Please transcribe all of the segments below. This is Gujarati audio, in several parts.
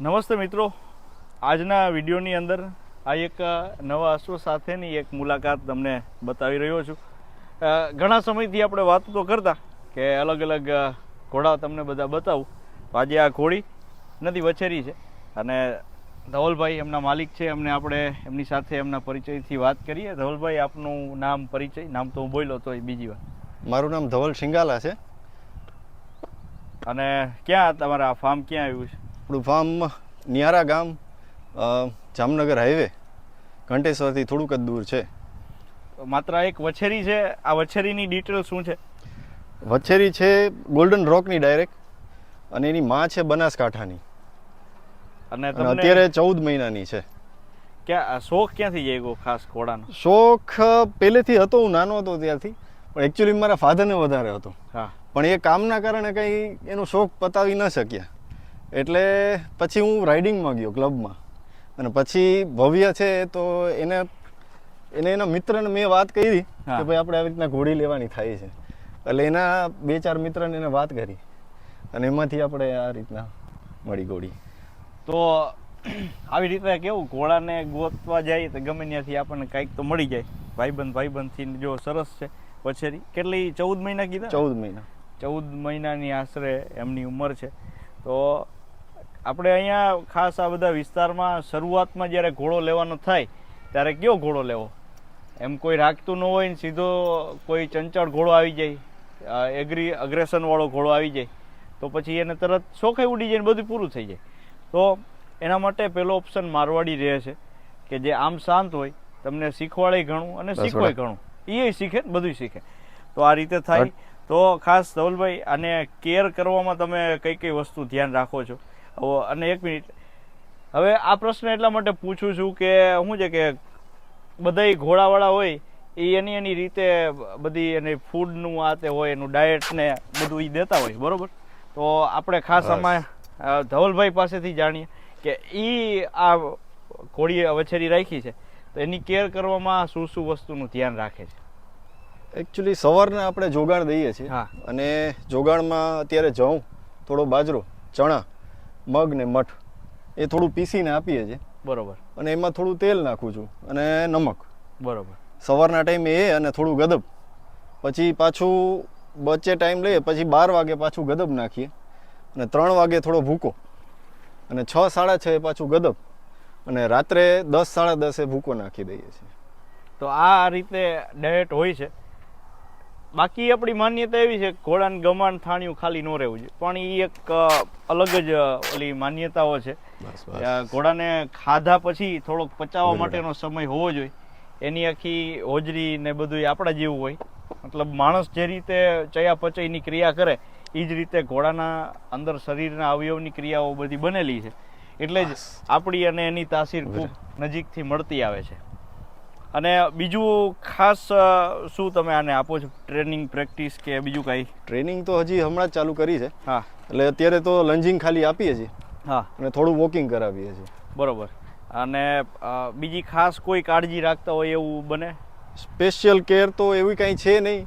નમસ્તે મિત્રો. આજના વિડીયોની અંદર આ એક નવા અશ્વ સાથેની એક મુલાકાત તમને બતાવી રહ્યો છું. ઘણા સમયથી આપણે વાતો તો કરતા કે અલગ અલગ ઘોડા તમને બધા બતાવું. તો આજે આ ઘોડી નથી વછેરી છે અને ધવલભાઈ એમના માલિક છે. એમને આપણે એમની સાથે એમના પરિચયથી વાત કરીએ. ધવલભાઈ આપનું નામ પરિચય? નામ તો હું બોલ્યો તો બીજી વાર. મારું નામ ધવલ શિંગાલા છે. અને ક્યાં તમારા ફાર્મ ક્યાં આવ્યું છે? આપણું ફાર્મ નિયારા ગામ જામનગર હાઈવે. ઘંટેશ્વરથી થોડુંક જ દૂર છે. માત્ર એક વછેરી છે. આ વછેરીની ડિટેલ શું છે? વછેરી છે ગોલ્ડન રોકની ડાયરેક્ટ અને એની માં છે બનાસકાંઠાની. અને અત્યારે ચૌદ મહિનાની છે. ક્યાં શોખ ક્યાંથી જાગ્યો ખાસ ઘોડાનો શોખ પહેલેથી હતો હું નાનો હતો ત્યારથી. પણ એકચ્યુઅલી મારા ફાધરને વધારે હતો. હા. પણ એ કામના કારણે કંઈ એનો શોખ પતાવી ન શક્યા. એટલે પછી હું રાઇડિંગમાં ગયો ક્લબમાં અને પછી ભવ્ય છે તો એને એને એના મિત્રને મેં વાત કરી કે ભાઈ આપણે આવી રીતના ઘોડી લેવાની થાય છે. એટલે એના બે ચાર મિત્રને એને વાત કરી. અને એમાંથી આપણે આ રીતના મળી ઘોડી. તો આવી રીતે કેવું ઘોડાને ગોતવા જાય તો ગમે ત્યાંથી આપણને કાંઈક તો મળી જાય. ભાઈબંધ ભાઈબંધથી જો સરસ છે. વછેરી. કેટલી ચૌદ મહિના કીધા? ચૌદ મહિના. ચૌદ મહિનાની આશરે એમની ઉંમર છે. તો આપણે અહીંયા ખાસ આ બધા વિસ્તારમાં શરૂઆતમાં જ્યારે ઘોડો લેવાનો થાય ત્યારે કયો ઘોડો લેવો? એમ કોઈ રાખતું ન હોય ને સીધો કોઈ ચંચળ ઘોડો આવી જાય એગ્રી અગ્રેસનવાળો ઘોડો આવી જાય તો પછી એને તરત શોખે ઉડી જાય ને બધું પૂરું થઈ જાય. તો એના માટે પેલો ઓપ્શન મારવાડી રહે છે કે જે આમ શાંત હોય તમને શીખવાડે ઘણું અને શીખવાય ઘણું. એ શીખે ને બધું શીખે. તો આ રીતે થાય. તો ખાસ ધવલભાઈ આને કેર કરવામાં તમે કઈ કઈ વસ્તુ ધ્યાન રાખો છો? અને એક મિનિટ હવે આ પ્રશ્ન એટલા માટે પૂછું છું કે શું છે કે બધાય ઘોડાવાળા હોય એ એની એની રીતે બધી એની ફૂડનું આ તે હોય એનું ડાયટ ને બધું એ દેતા હોય બરોબર તો આપણે ખાસ. આમાં ધવલભાઈ પાસેથી જાણીએ કે એ આ ઘોડી વછેરી રાખી છે તો એની કેર કરવામાં શું શું વસ્તુનું ધ્યાન રાખે છે એકચ્યુઅલી સવારના આપણે જોગાણ દઈએ છીએ હા. અને જોગાણમાં અત્યારે જઉં થોડો બાજરો ચણા મગ ને મઠ એ થોડું પીસીને આપીએ છીએ. બરોબર. અને એમાં થોડું તેલ નાખું છું અને નમક. બરોબર. સવારના ટાઈમે એ અને થોડું ગદબ. પછી પાછું બચે ટાઈમ લઈએ પછી બાર વાગે પાછું ગદબ નાખીએ. અને ત્રણ વાગે થોડો ભૂકો. અને છ સાડા છ એ પાછું ગદબ. અને રાત્રે દસ સાડા દસે ભૂકો નાખી દઈએ છીએ. તો આ રીતે ડાયટ હોય છે. બાકી આપણી માન્યતા એવી છે ઘોડાને ગમાણ થાણિયું ખાલી ન રહેવું જોઈએ. પણ એ એક અલગ જ ઓલી માન્યતાઓ છે. ઘોડાને ખાધા પછી થોડોક પચાવવા માટેનો સમય હોવો જોઈએ. એની આખી હોજરી ને બધું આપણા જેવું હોય. મતલબ માણસ જે રીતે ચયાપચયની ક્રિયા કરે એ જ રીતે ઘોડાના અંદર શરીરના અવયવની ક્રિયાઓ બધી બનેલી છે. એટલે જ આપણી અને એની તાસીર ખૂબ નજીકથી મળતી આવે છે. અને બીજું ખાસ શું તમે આને આપો છો? ટ્રેનિંગ પ્રેક્ટિસ કે બીજું કાંઈ? ટ્રેનિંગ તો હજી હમણાં જ ચાલુ કરી છે. હા. એટલે અત્યારે તો લંજિંગ ખાલી આપીએ છીએ. હા. અને થોડું વોકિંગ કરાવીએ છીએ. બરોબર. અને બીજી ખાસ કોઈ કાળજી રાખતા હોય એવું બને? સ્પેશિયલ કેર તો એવી કાંઈ છે નહીં.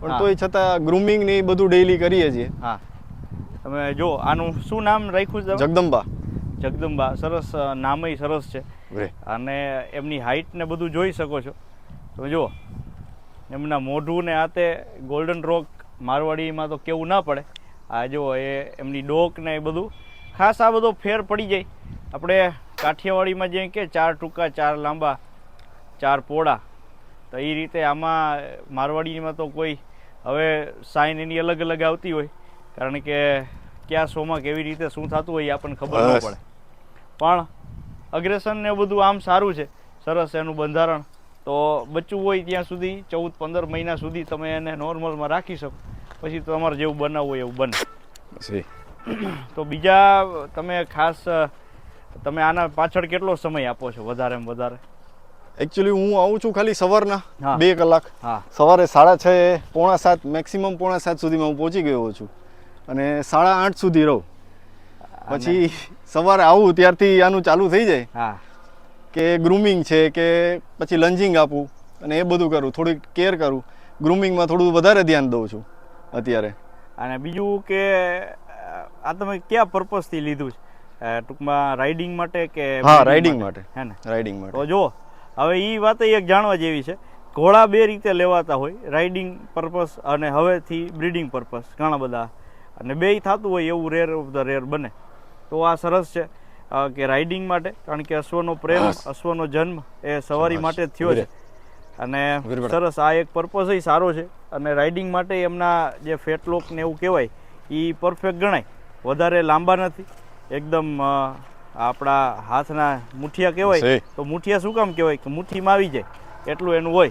પણ. તોય છતાં ગ્રુમિંગ ને એ બધું ડેઈલી કરીએ છીએ. હા. તમે જો આનું શું નામ રાખ્યું છે? જગદંબા. જગદંબા. સરસ નામય સરસ છે. અને એમની હાઈટ ને બધું જોઈ શકો છો. તમે જુઓ એમના મોઢું ને આતે ગોલ્ડન રોક મારવાડીમાં તો કેવું ના પડે. આ જુઓ એ એમની ડોક ને એ બધું. ખાસ આ બધો ફેર પડી જાય. આપણે કાઠિયાવાડીમાં જે કે ચાર ટૂંકા ચાર લાંબા ચાર પોળા. તો એ રીતે આમાં મારવાડીમાં તો કોઈ હવે સાઈન એની અલગ અલગ આવતી હોય. કારણ કે કયા શોમાં કેવી રીતે શું થતું હોય એ આપણને ખબર ન પડે. પણ અગ્રેસન ને બધું આમ સારું છે. સરસ એનું બંધારણ. તો બચ્ચું હોય ત્યાં સુધી ચૌદ પંદર મહિના સુધી તમે એને નોર્મલમાં રાખી શકો. પછી તમારે જેવું બનાવવું હોય એવું બને. તો બીજા તમે ખાસ તમે આના પાછળ કેટલો સમય આપો છો વધારે વધારે? એકચ્યુઅલી હું આવું છું ખાલી સવારના બે કલાક. હા. સવારે સાડા છ પોણા સાત મેક્સિમમ પોણા સાત સુધીમાં હું પહોંચી ગયો છું. અને સાડા આઠ સુધી રહું. પછી સવારે આવું ત્યારથી આનું ચાલુ થઈ જાય હા. કે ગ્રુમિંગ છે કે પછી લંજિંગ આપું અને એ બધું કરું થોડીક કેર કરું. ગ્રુમિંગમાં થોડું વધારે ધ્યાન દઉં છું અત્યારે. અને બીજું કે આ તમે કયા પર્પઝથી લીધું છે? ટૂંકમાં રાઇડિંગ માટે કે હા રાઇડિંગ માટે? હે ને? રાઇડિંગ માટે. તો જો હવે એ વાત એક જાણવા જેવી છે. ઘોડા બે રીતે લેવાતા હોય રાઇડિંગ પર્પસ અને હવેથી બ્રીડિંગ પર્પસ ઘણા બધા. અને બેય થતું હોય એવું રેર ઓફ ધ રેર બને. તો આ સરસ છે કે રાઇડિંગ માટે કારણ કે અશ્વનો પ્રેમ અશ્વનો જન્મ એ સવારી માટે જ થયો છે. અને સરસ આ એક પર્પઝ સારો છે. અને રાઇડિંગ માટે એમના જે ફેટલોક ને એવું કહેવાય એ પરફેક્ટ ગણાય. વધારે લાંબા નથી. એકદમ આપણા હાથના મુઠિયા કહેવાય તો મુઠિયા શું કામ કહેવાય? કે મુઠ્ઠીમાં આવી જાય. એટલું એનું હોય.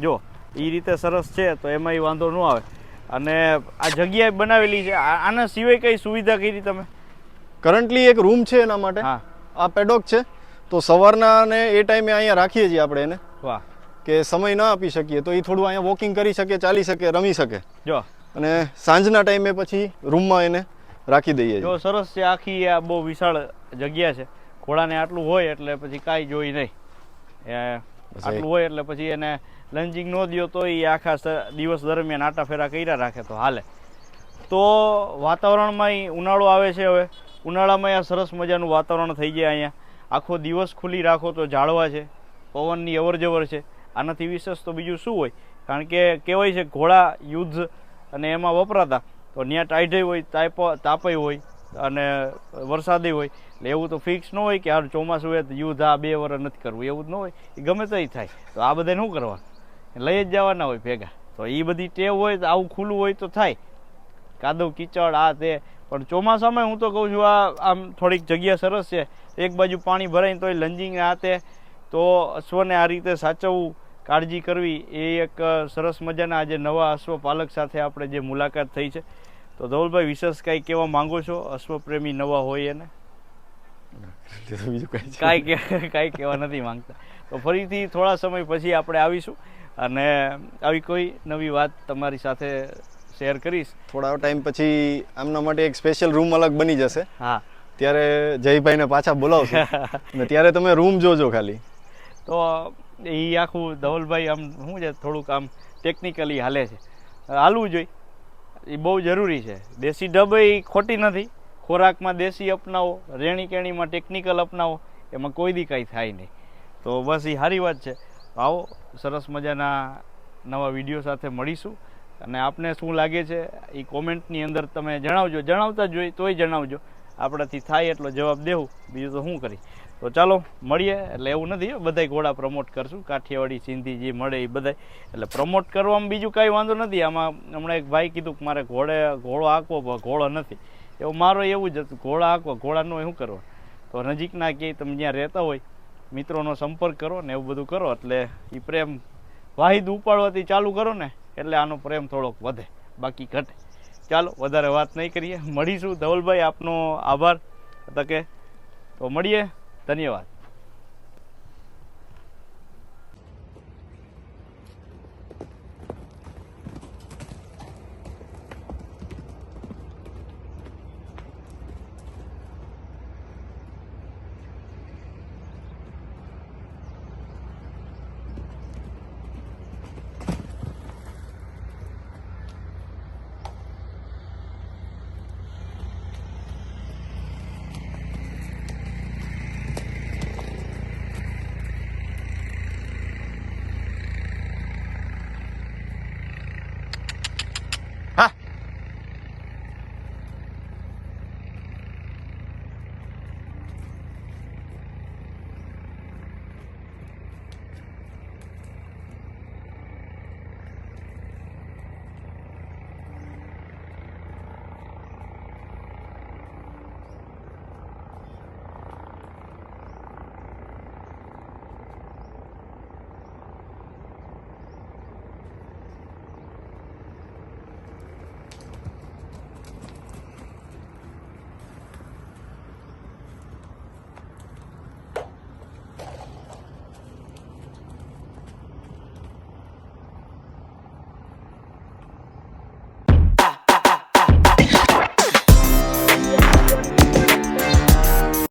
જો એ રીતે સરસ છે તો એમાં વાંધો ન આવે. અને આ જગ્યાએ બનાવેલી છે. આના સિવાય કઈ સુવિધા કરી તમે? કરન્ટલી એક રૂમ છે એના માટે. આ પેડોક છે. તો સવારના ને એ ટાઈમે અહીંયા રાખીએ છીએ આપણે એને. વાહ. કે સમય ના આપી શકીએ. તો એ થોડું અહીંયા વોકિંગ કરી શકે ચાલી શકે રમી શકે. જો. અને સાંજના ટાઈમે પછી રૂમમાં એને રાખી દઈએ જો સરસ છે આખી આ બહુ વિશાળ જગ્યા છે. ઘોડાને આટલું હોય એટલે પછી કાંઈ જોઈ નહીં. આટલું હોય એટલે પછી એને લંચિંગ ન દો તો એ આખા દિવસ દરમિયાન આટા ફેરા કર્યા રાખે તો હાલે. તો વાતાવરણમાં ઉનાળો આવે છે હવે. ઉનાળામાં આ સરસ મજાનું વાતાવરણ થઈ જાય અહીંયા. આખો દિવસ ખુલ્લી રાખો તો ઝાડવા છે, પવનની અવરજવર છે. આનાથી વિશેષ તો બીજું શું હોય? કારણ કે કહેવાય છે ઘોડા યુદ્ધ અને એમાં વપરાતા. તો ત્યાં ટાઈડે હોય, તાપ, તાપય હોય અને વરસાદી હોય. એટલે એવું તો ફિક્સ ન હોય કે હાલ ચોમાસું હોય તો યુદ્ધ આ બે વર્ષ નથી કરવું. એવું જ ન હોય. એ ગમે તે થાય. તો આ બધા શું કરવા લઈ જ જવાના હોય ભેગા. તો એ બધી ટેવ હોય તો આવું ખુલ્લું હોય તો થાય. કાદવ કીચડ આ તે. પણ ચોમાસામાં હું તો કહું છું આ આમ થોડીક જગ્યા સરસ છે. એક બાજુ પાણી ભરાય તો એ લંજિંગ આ તે. તો અશ્વને આ રીતે સાચવવું કાળજી કરવી એ એક સરસ મજાના આજે નવા અશ્વ પાલક સાથે આપણે જે મુલાકાત થઈ છે. તો ધવલભાઈ વિશેષ કાંઈ કહેવા માંગો છો? અશ્વપ્રેમી નવા હોય એને? બીજું કાંઈ કાંઈ કહેવા નથી માંગતા. તો ફરીથી થોડા સમય પછી આપણે આવીશું. અને આવી કોઈ નવી વાત તમારી સાથે શેર કરીશ. થોડા ટાઈમ પછી આમના માટે એક સ્પેશિયલ રૂમ અલગ બની જશે. હા. ત્યારે જયભાઈને પાછા બોલાવશે. અને ત્યારે તમે રૂમ જોજો ખાલી. તો એ આખું ધવલભાઈ આમ શું છે થોડુંક આમ ટેકનિકલી હાલે છે. હાલવું જોઈએ. એ બહુ જરૂરી છે. દેશી ડબ એ ખોટી નથી. ખોરાકમાં દેશી અપનાવો રેણી કેણીમાં ટેકનિકલ અપનાવો એમાં કોઈ દી કાંઈ થાય નહીં. તો બસ એ સારી વાત છે. આવો સરસ મજાના નવા વીડિયો સાથે મળીશું. અને આપને શું લાગે છે? એ કોમેન્ટની અંદર તમે જણાવજો. જણાવતા જ જોઈએ તોય જણાવજો. આપણાથી થાય એટલો જવાબ દેવું. બીજું તો શું કરી? તો ચાલો, મળીએ. એટલે એવું નથી બધાય ઘોડા પ્રમોટ કરશું. કાઠિયાવાડી સિંધી જે મળે એ બધાય. એટલે પ્રમોટ કરવામાં બીજું કાંઈ વાંધો નથી. આમાં હમણાં એક ભાઈ કીધું કે મારે ઘોડે, ઘોડો આંકવો ઘોડો નથી. એવું મારો એવું જ હતું. ઘોડા આંકવા, ઘોડાનું શું કરવા? તો નજીકના ક્યાંય તમે જ્યાં રહેતા હોય, મિત્રોનો સંપર્ક કરો ને એવું બધું કરો. એટલે એ પ્રેમ વાહિદ ઉપાડવાથી ચાલુ કરો ને. એટલે આનો પ્રેમ થોડોક વધે, બાકી ઘટે. ચાલો, વધારે વાત નહીં કરીએ. મળીશું. ધવલભાઈ, આપનો આભાર. તકે તો મળીએ. ધન્યવાદ.